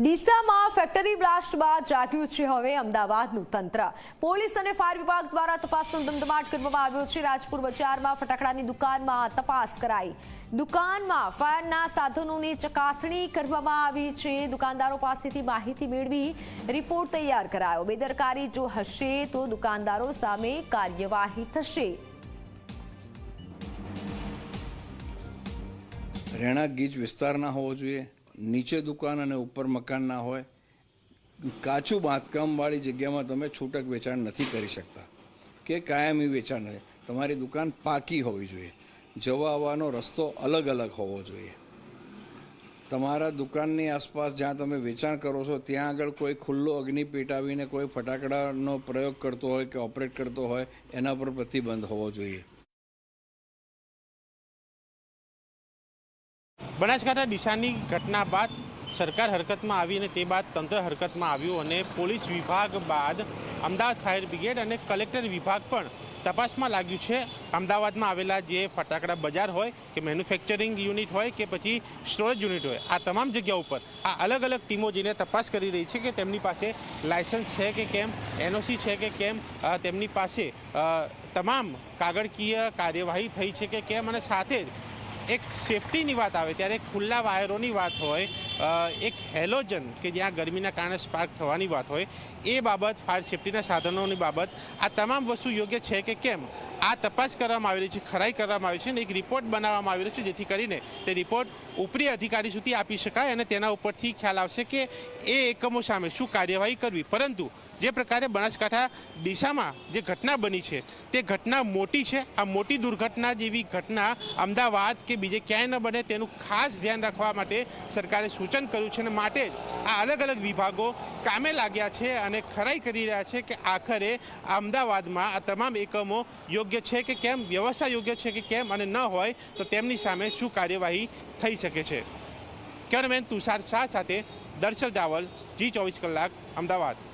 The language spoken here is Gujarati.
ડીસામાં ફેક્ટરી બ્લાસ્ટ બાદ જાગ્યું છે હવે અમદાવાદનું તંત્ર. પોલીસ અને ફાયર વિભાગ દ્વારા તપાસનો ધમધમાટ કરવામાં આવ્યો છે. રાજપુર બજારમાં ફટાકડાની દુકાનમાં તપાસ કરાઈ. દુકાનમાં ફાયરના સાધનોની ચકાસણી કરવામાં આવી છે. દુકાનદારો પાસેથી માહિતી મેળવી રિપોર્ટ તૈયાર કરાયો. બેદરકારી જો હશે તો દુકાનદારો સામે કાર્યવાહી થશે. રહેણાંક ગીચ વિસ્તારના હોવો જોઈએ. નીચે દુકાન અને ઉપર મકાન ના હોય, કાચું બાંધકામવાળી જગ્યામાં તમે છૂટક વેચાણ નથી કરી શકતા. કે કાયમી વેચાણ નથી તમારી દુકાન પાકી હોવી જોઈએ. જવા આવવાનો રસ્તો અલગ અલગ હોવો જોઈએ. તમારા દુકાનની આસપાસ જ્યાં તમે વેચાણ કરો છો, ત્યાં આગળ કોઈ ખુલ્લો અગ્નિ પેટાવીને કોઈ ફટાકડાનો પ્રયોગ કરતો હોય કે ઓપરેટ કરતો હોય, એના પર પ્રતિબંધ હોવો જોઈએ. બનાસકાંઠા દિશાની ઘટના બાદ સરકાર હરકતમાં આવી અને તે બાદ તંત્ર હરકતમાં આવ્યું અને પોલીસ વિભાગ બાદ અમદાવાદ ફાયર બ્રિગેડ અને કલેક્ટર વિભાગ પણ તપાસમાં લાગ્યું છે. અમદાવાદમાં આવેલા જે ફટાકડા બજાર હોય કે મેન્યુફેક્ચરિંગ યુનિટ હોય કે પછી સ્ટોરેજ યુનિટ હોય, આ તમામ જગ્યા ઉપર આ અલગ અલગ ટીમો જઈને તપાસ કરી રહી છે કે તેમની પાસે લાયસન્સ છે કે કેમ એનઓસી છે કે કેમ તેમની પાસે તમામ કાગળકીય કાર્યવાહી થઈ છે કે કેમ અને સાથે જ એક સેફટીની વાત આવે ત્યારે ખુલ્લા વાયરોની વાત હોય એક હેલોજન કે જ્યાં ગરમીના કારણે સ્પાર્ક થવાની વાત હોય, એ બાબત, ફાયર સેફટીના સાધનોની બાબત, આ તમામ વસ્તુ યોગ્ય છે કે કેમ? આ તપાસ કરવામાં આવી રહી છે, ખરાઈ કરવામાં આવી છે અને એક રિપોર્ટ બનાવવામાં આવી રહ્યો છે જેથી કરીને તે રિપોર્ટ ઉપરી અધિકારી સુધી આપી શકાય અને તેના ઉપરથી ખ્યાલ આવશે કે એ એકમો સામે શું કાર્યવાહી કરવી. પરંતુ જે પ્રકારે બનાસકાંઠા દિશામાં જે ઘટના બની છે, તે ઘટના મોટી છે. આ મોટી દુર્ઘટના જેવી ઘટના અમદાવાદ કે બીજે ક્યાંય ન બને તેનું ખાસ ધ્યાન રાખવા માટે સરકારે સૂચન કર્યું છે અને માટે જ આ અલગ અલગ વિભાગો કામે લાગ્યા છે અને ખરાઈ કરી રહ્યા છે કે આખરે અમદાવાદમાં આ તમામ એકમો યોગ્ય છે કે કેમ, વ્યવસ્થા યોગ્ય છે કે કેમ અને ન હોય તો તેમની સામે શું કાર્યવાહી થઈ શકે છે? કેમેરામેન તુષાર શાહ સાથે દર્શક દાવલ જી ચોવીસ કલાક, અમદાવાદ.